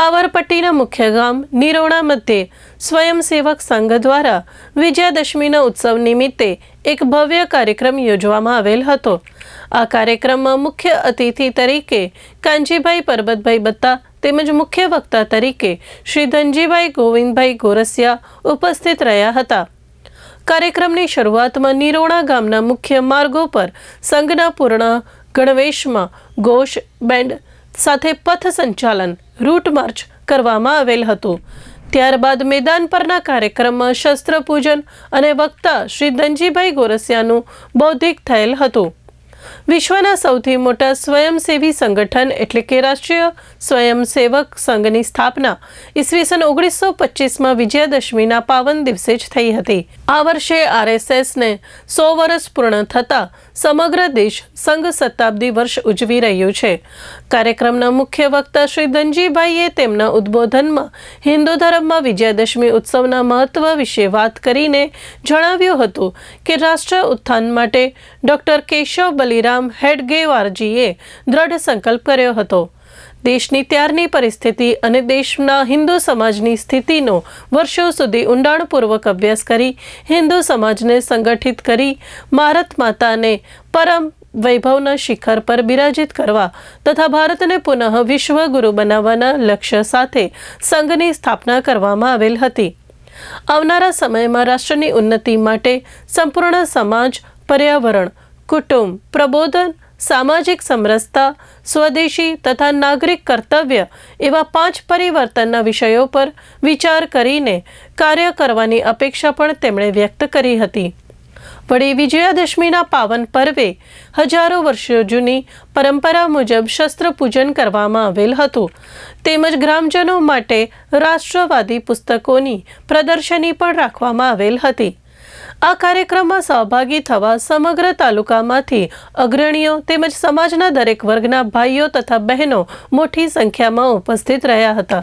પાવરપટ્ટીના મુખ્ય ગામ નિરોણા મધ્યે સ્વયંસેવક સંઘ દ્વારા વિજયાદશમીના ઉત્સવ નિમિત્તે એક ભવ્ય કાર્યક્રમ યોજવામાં આવેલ હતો. આ કાર્યક્રમમાં મુખ્ય અતિથિ તરીકે કાંજીભાઈ પરબતભાઈ બત્તા તેમજ મુખ્ય વક્તા તરીકે શ્રી ધનજીભાઈ ગોવિંદભાઈ ગોરસિયા ઉપસ્થિત રહ્યા હતા. કાર્યક્રમની શરૂઆતમાં નિરોણા ગામના મુખ્ય માર્ગો પર સંઘના પૂર્ણ ગણવેશમાં ઘોષ બેન્ડ સાથે પથ સંચાલન રૂટ માર્ચ કરવામાં આવેલ હતું. ત્યારબાદ મેદાન પરના કાર્યક્રમમાં શસ્ત્ર પૂજન અને વક્તા શ્રી ધનજીભાઈ ગોરસિયાનું બૌદ્ધિક થયેલ હતું. વિશ્વના સૌથી મોટા સ્વયંસેવી સંગઠન એટલે કે રાષ્ટ્રીય સ્વયંસેવક સંઘની સ્થાપના ઈસવીસન ઓગણીસો પચીસમાં વિજયાદશમીના પાવન દિવસે જ થઈ હતી. આ વર્ષે આરએસએસને સો વર્ષ પૂર્ણ થતાં સમગ્ર દેશ સંઘ શતાબ્દી વર્ષ ઉજવી રહ્યું છે. કાર્યક્રમના મુખ્ય વક્તા શ્રી ધનજીભાઈએ તેમના ઉદ્બોધનમાં હિન્દુ ધર્મમાં વિજયાદશમી ઉત્સવના મહત્વ વિશે વાત કરીને જણાવ્યું હતું કે રાષ્ટ્ર ઉત્થાન માટે ડોક્ટર કેશવ બલિરામ હેડગેવારજીએ દ્રઢ સંકલ્પ કર્યો હતો. દેશની ત્યારની પરિસ્થિતિ અને દેશના હિન્દુ સમાજની સ્થિતિનો વર્ષો સુધી ઊંડાણપૂર્વક અભ્યાસ કરી, હિન્દુ સમાજને સંગઠિત કરી, ભારત માતાને પરમ વૈભવના શિખર પર બિરાજિત કરવા તથા ભારતને પુનઃ વિશ્વગુરુ બનાવવાના લક્ષ્ય સાથે સંઘની સ્થાપના કરવામાં આવેલ હતી. આવનારા સમયમાં રાષ્ટ્રની ઉન્નતિ માટે સંપૂર્ણ સમાજ, પર્યાવરણ, કુટુંબ, પ્રબોધન સામાજિક સમરસતા, સ્વદેશી તથા નાગરિક કર્તવ્ય એવા પાંચ પરિવર્તનના વિષયો પર વિચાર કરીને કાર્ય કરવાની અપેક્ષા પણ તેમણે વ્યક્ત કરી હતી. વળી વિજયાદશમીના પાવન પર્વે હજારો વર્ષો જૂની પરંપરા મુજબ શસ્ત્ર પૂજન કરવામાં આવેલ હતું. તેમજ ગ્રામજનો માટે રાષ્ટ્રવાદી પુસ્તકોની પ્રદર્શની પણ રાખવામાં આવેલ હતી. આ કાર્યક્રમમાં સહભાગી થવા સમગ્ર તાલુકામાંથી અગ્રણીઓ તેમજ સમાજના દરેક વર્ગના ભાઈઓ તથા બહેનો મોટી સંખ્યામાં ઉપસ્થિત રહ્યા હતા.